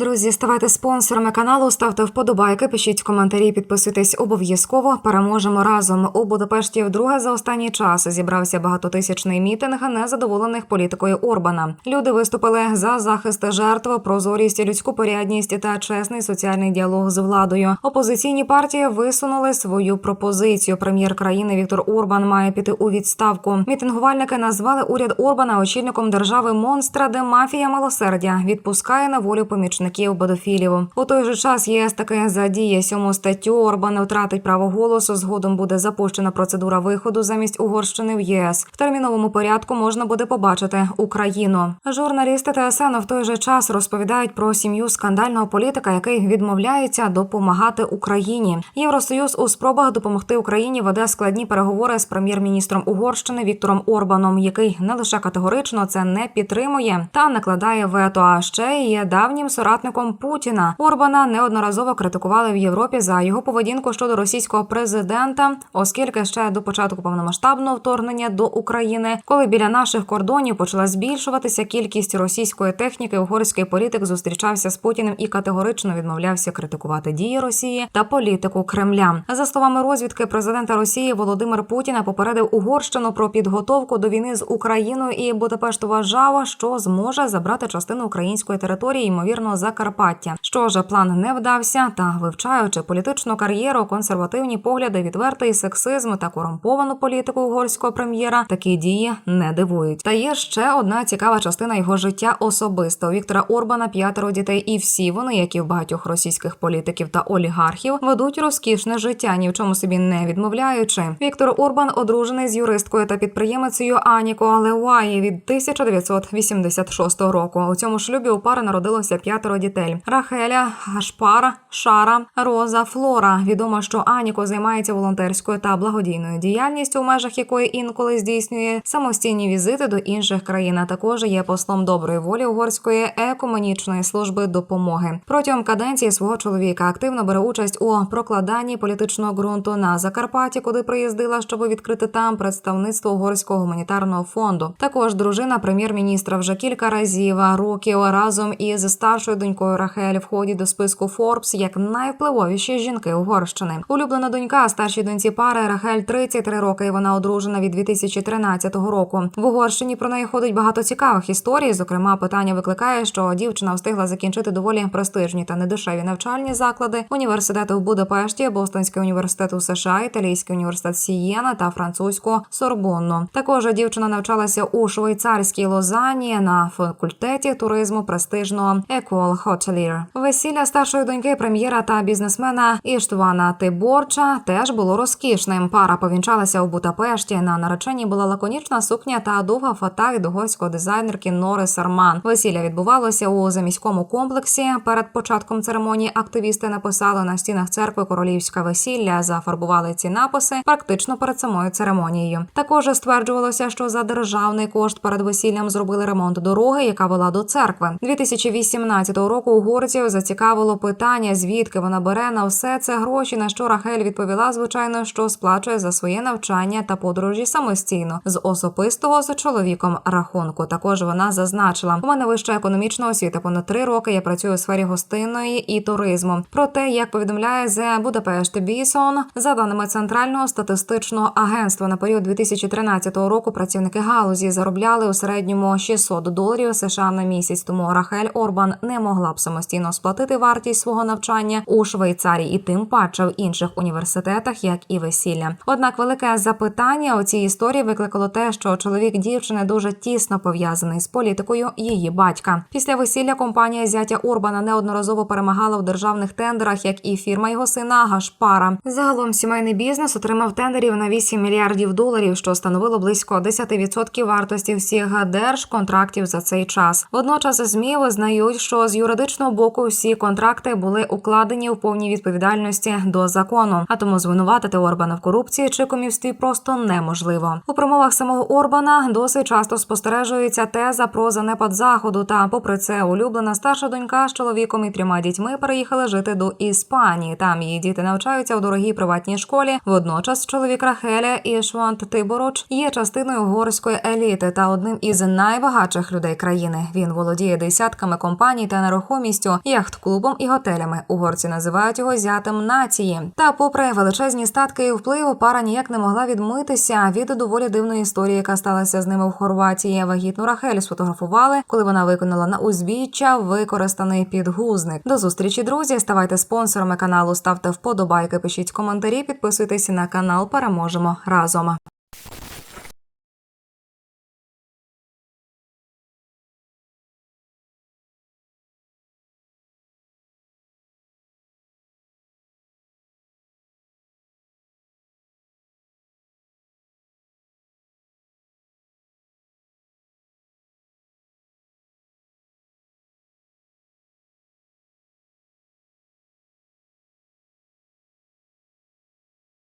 Друзі, ставайте спонсорами каналу, ставте вподобайки, пишіть коментарі, підписуйтесь обов'язково. Переможемо разом. У Будапешті вдруге за останній час зібрався багатотисячний мітинг незадоволених політикою Орбана. Люди виступили за захист жертв, прозорість, людську порядність та чесний соціальний діалог з владою. Опозиційні партії висунули свою пропозицію. Прем'єр країни Віктор Орбан має піти у відставку. Мітингувальники назвали уряд Орбана очільником держави монстра, де мафія милосердя відпускає на волю помічників бедофілів. У той же час ЄС таки задіє сьому статтю. Орбан втратить право голосу. Згодом буде запущена процедура виходу замість Угорщини в ЄС. В терміновому порядку можна буде побачити Україну. Журналісти ТСН в той же час розповідають про сім'ю скандального політика, який відмовляється допомагати Україні. Євросоюз у спробах допомогти Україні веде складні переговори з прем'єр-міністром Угорщини Віктором Орбаном, який не лише категорично це не підтримує та накладає вето, а ще є давнім соратником Путіна. Орбана неодноразово критикували в Європі за його поведінку щодо російського президента, оскільки ще до початку повномасштабного вторгнення до України, коли біля наших кордонів почала збільшуватися кількість російської техніки, угорський політик зустрічався з Путіним і категорично відмовлявся критикувати дії Росії та політику Кремля. За словами розвідки президента Росії Володимир Путіна попередив Угорщину про підготовку до війни з Україною, і Будапешт вважав, що зможе забрати частину української території, ймовірно, Закарпаття. Що ж, план не вдався, та вивчаючи політичну кар'єру, консервативні погляди, відвертий сексизм та корумповану політику угорського прем'єра, такі дії не дивують. Та є ще одна цікава частина його життя особисто. У Віктора Орбана п'ятеро дітей, і всі вони, як і в багатьох російських політиків та олігархів, ведуть розкішне життя, ні в чому собі не відмовляючи. Віктор Орбан одружений з юристкою та підприємицею Аніко Леуаї від 1986 року. У цьому шлюбі у пари народилося п'ятеро дітей: Рахеля, Гашпара, Шара, Роза, Флора. Відомо, що Аніко займається волонтерською та благодійною діяльністю, у межах якої інколи здійснює самостійні візити до інших країн. А також є послом доброї волі угорської екомунічної служби допомоги. Протягом каденції свого чоловіка активно бере участь у прокладанні політичного ґрунту на Закарпатті, куди приїздила, щоб відкрити там представництво угорського гуманітарного фонду. Також дружина прем'єр-міністра вже кілька разів років разом із старшою донькою Рахель входить до списку Форбс як найвпливовіші жінки Угорщини. Улюблена донька старшій доньці пари Рахель 33 роки. і Вона одружена від 2013 року. В Угорщині про неї ходить багато цікавих історій. Зокрема, питання викликає, що дівчина встигла закінчити доволі престижні та недешеві навчальні заклади університету в Будапешті, Бостонський університет у США, Італійський університет Сієна та французьку Сорбонну. Також дівчина навчалася у швейцарській Лозані на факультеті туризму престижного Екол Хотелір. Весілля старшої доньки прем'єра та бізнесмена Іштвана Тиборча теж було розкішним. Пара повінчалася у Будапешті. На нареченні була лаконічна сукня та довга фата від дизайнерки Нори Сарман. Весілля відбувалося у заміському комплексі. Перед початком церемонії активісти написали на стінах церкви королівське весілля. Зафарбували ці написи практично перед самою церемонією. Також стверджувалося, що за державний кошт перед весіллям зробили ремонт дороги, яка вела до церкви. 2018 року угорців зацікавило питання, звідки вона бере на все це гроші. На що Рахель відповіла, звичайно, що сплачує за своє навчання та подорожі самостійно з особистого з чоловіком рахунку. Також вона зазначила: у мене вища економічна освіта. Понад три роки я працюю у сфері гостинної і туризму. Про те, як повідомляє The Budapest Bison, за даними центрального статистичного агентства на період 2013 року, працівники галузі заробляли у середньому 600 доларів США на місяць. Тому Рахель Орбан не могла б самостійно сплатити вартість свого навчання у Швейцарії і тим паче в інших університетах, як і весілля. Однак велике запитання у цій історії викликало те, що чоловік дівчини дуже тісно пов'язаний з політикою її батька. Після весілля компанія зятя Орбана неодноразово перемагала в державних тендерах, як і фірма його сина Гашпара. Загалом сімейний бізнес отримав тендерів на 8 мільярдів доларів, що становило близько 10% вартості всіх держконтрактів за цей час. Водночас змі визнають, що з юридичного боку всі контракти були укладені в повній відповідальності до закону, а тому звинуватити Орбана в корупції чи комівстві просто неможливо. У промовах самого Орбана досить часто спостережується теза про занепад заходу. Та, попри це, улюблена старша донька з чоловіком і трьома дітьми переїхали жити до Іспанії. Там її діти навчаються у дорогій приватній школі. Водночас чоловік Рахеля і Швант Тибороч є частиною угорської еліти та одним із найбагатших людей країни. Він володіє десятками компаній та нерухомістю, яхт-клубом і готелями. Угорці називають його зятем нації. Та, попри величезні статки і впливу, пара ніяк не могла відмитися від доволі дивної історії, яка сталася з ними в Хорватії. Вагітну Рахель сфотографували, коли вона виконала на узбіччя використаний підгузник. До зустрічі, друзі. Ставайте спонсорами каналу, ставте вподобайки, пишіть коментарі, підписуйтесь на канал. Переможемо разом.